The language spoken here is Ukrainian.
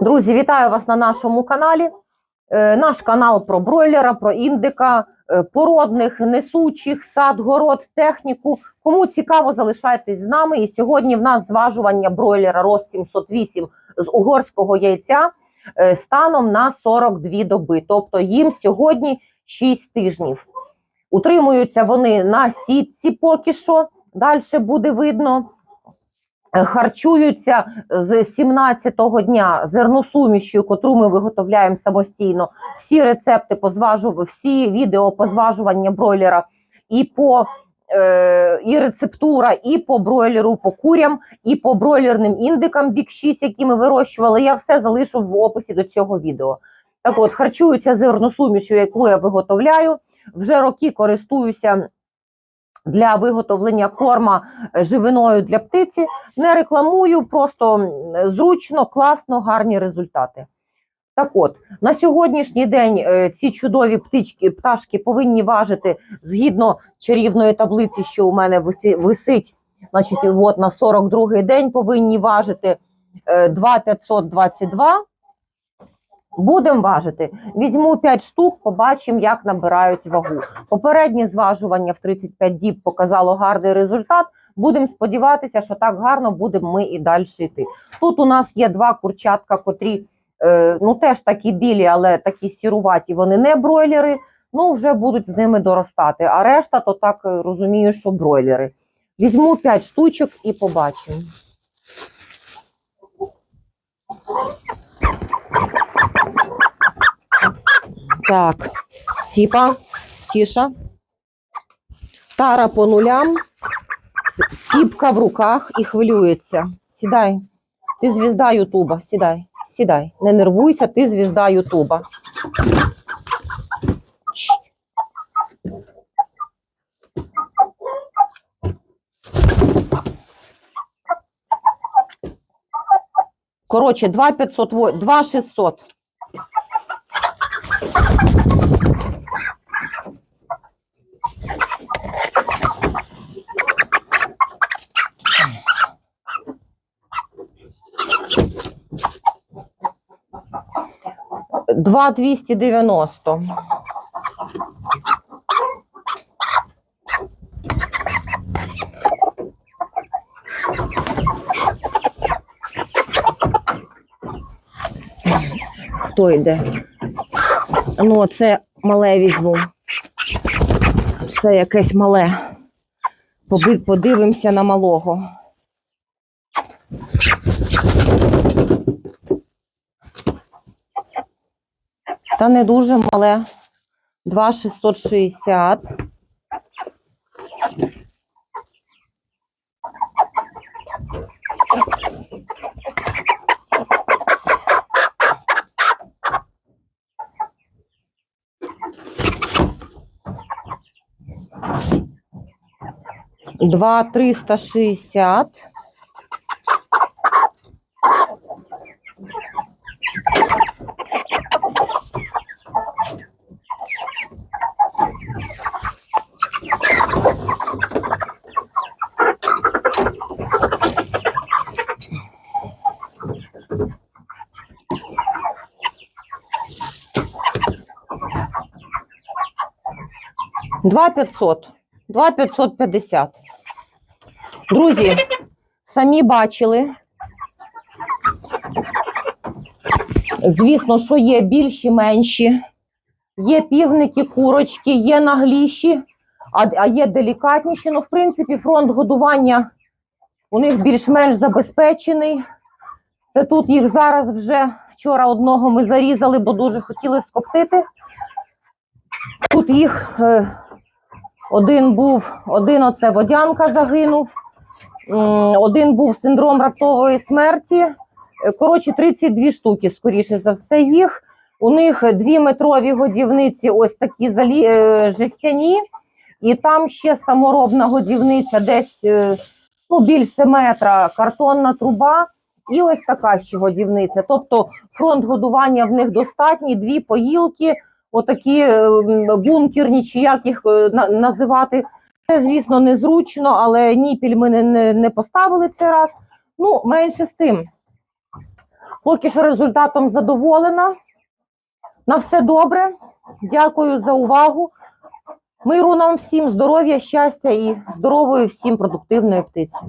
Друзі, вітаю вас на нашому каналі. Е, Наш канал про бройлера, про індика, е, породних, несучих, сад, город, техніку. Кому цікаво, залишайтесь з нами. І сьогодні в нас зважування бройлера РОС 708 з угорського яйця е, станом на 42 доби. Тобто їм сьогодні 6 тижнів. Утримуються вони на сітці поки що. Далі буде видно. Е, Харчуються з 17-го дня зерносумішю, котру ми виготовляємо самостійно. Всі рецепти по всі відео по зважування бройлера і по е, і рецептура, і по бройлеру, по курям, і по бройлерним індикам Бік 6, які ми вирощували. Я все залишу в описі до цього відео. Так от, харчуються зерносумішю, яку я виготовляю. Вже роки користуюся для виготовлення корма е, живиною для птиці. Не рекламую, просто зручно, класно, гарні результати. Так от, на сьогоднішній день е, ці чудові птички, пташки повинні важити згідно чарівної таблиці, що у мене висить. Значить, от на 42-й день повинні важити е, 2,522. Будемо важити. Візьму 5 штук, побачимо, як набирають вагу. Попереднє зважування в 35 діб показало гарний результат. Будемо сподіватися, що так гарно будемо ми і далі йти. Тут у нас є два курчатка, котрі е, ну теж такі білі, але такі сіруваті. Вони не бройлери. Ну вже будуть з ними доростати. А решта, то так е, розумію, що бройлери. Візьму 5 штучок і побачимо. Так, Ціпа, Тіша. Тара по нулям. Ціпка в руках і хвилюється. Сідай. Ти звізда Ютуба. Сідай, сідай. Не нервуйся, ти звізда Ютуба. Коротше, 2500, во- 2600. Два 290. Хто йде? Ну, це мале візьму. Це якесь мале. Подивимося на малого. Та не дуже мале. 2,660. Два триста шістдесят. Два п'ятсот. Два п'ятсот п'ятдесят. Друзі, самі бачили. Звісно, що є більші, менші. Є півники, курочки, є нагліші, а, є делікатніші. Ну, в принципі, фронт годування у них більш-менш забезпечений. Це тут їх зараз вже вчора одного ми зарізали, бо дуже хотіли скоптити. Тут їх е, один був, один оце водянка загинув, один був синдром раптової смерті. Е, Коротше, 32 штуки, скоріше за все, їх. У них дві метрові годівниці, ось такі залі, е, жестяні, і там ще саморобна годівниця, десь е, ну, більше метра, картонна труба, і ось така ще годівниця. Тобто фронт годування в них достатній, дві поїлки, отакі е, бункерні, чи як їх е, називати. Це, звісно, незручно, але ніпіль ми не, не поставили цей раз. Ну, менше з тим. Поки що результатом задоволена. На все добре. Дякую за увагу. Миру нам всім здоров'я, щастя і здорової всім продуктивної птиці.